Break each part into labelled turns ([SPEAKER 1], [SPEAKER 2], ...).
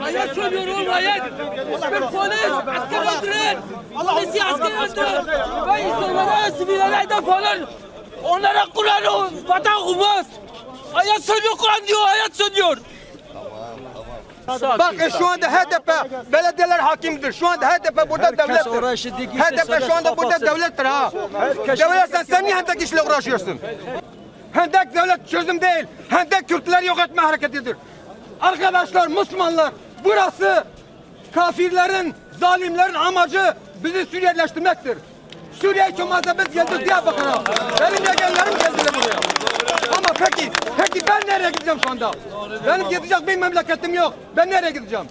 [SPEAKER 1] Hayat söylüyor oğlum hayat. Bir polis asker öldürür. Polisi asker öldürür. Ve insanlara sivillere de falan. Onlara Kur'an vatan olmaz. Hayat söylüyor Kur'an diyor hayat söylüyor.
[SPEAKER 2] Bak e, şu anda HDP belediyeler hakimdir. Şu anda HDP burada devlettir.
[SPEAKER 3] uğraşı değil,
[SPEAKER 2] HDP şu anda burada devlettir ha. Devlet sen, niye hendek işle uğraşıyorsun? Hendek devlet çözüm değil. Hendek Kürtler yok etme hareketidir. Arkadaşlar Müslümanlar burası kafirlerin, zalimlerin amacı bizi Suriyeleştirmektir. Suriye çömezde biz geldik Diyarbakır'a. Benim yegenlerim geldiler buraya. Ama peki, peki ben nereye gideceğim şu anda? Benim gidecek bir memleketim yok. Ben nereye gideceğim?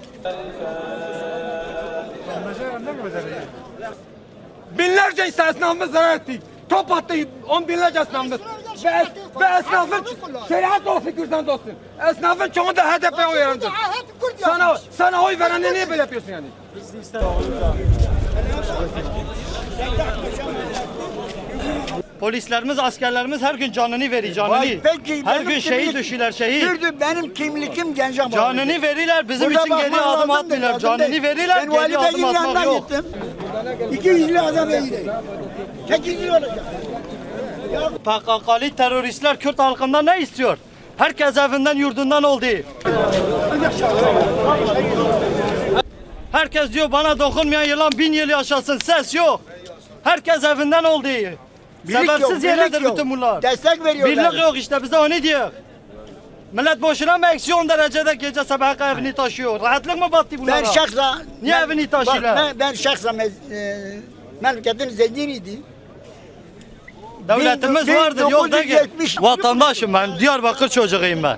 [SPEAKER 2] Binlerce esnafımız zarar etti. Top attı on binlerce esnafımız. Ve, es, ve esnafın şeriat olsun Kürdistan olsun. Esnafın çoğunda HDP oy verendir. Sana, sana oy verene niye böyle yapıyorsun yani?
[SPEAKER 4] Polislerimiz, askerlerimiz her gün canını veriyor, canını.
[SPEAKER 5] Vay, peki,
[SPEAKER 4] her gün şehit düşüyorlar, şehit.
[SPEAKER 5] Kürdü benim kimlikim Gencem
[SPEAKER 4] Canını verirler, bizim
[SPEAKER 5] Burada
[SPEAKER 4] için geri adım atmıyorlar. Canını verirler,
[SPEAKER 5] Ben
[SPEAKER 4] geri adım atmak yok.
[SPEAKER 5] gittim. İki yüzlü adam eğildi. Sekiz yıl olacak.
[SPEAKER 4] PKK'lı teröristler Kürt halkından ne istiyor? Herkes evinden yurdundan oldu. Herkes diyor bana dokunmayan yılan bin yıl yaşasın. Ses yok. Herkes evinden oldu.
[SPEAKER 5] Birlik
[SPEAKER 4] Sebepsiz yerlerdir bütün bunlar.
[SPEAKER 5] Destek veriyorlar.
[SPEAKER 4] Birlik yok işte bize onu diyor. Millet boşuna mı eksi 10 derecede gece sabah evini taşıyor? Rahatlık mı battı bunlara?
[SPEAKER 5] Ben şahsa...
[SPEAKER 4] Niye
[SPEAKER 5] ben-
[SPEAKER 4] evini taşıyorlar?
[SPEAKER 5] Ben, ben şahsa mez- e, memleketin zenginiydi.
[SPEAKER 4] Devletimiz vardır yok da ki.
[SPEAKER 5] 1970
[SPEAKER 4] Vatandaşım ben Diyarbakır çocuğuyum ben.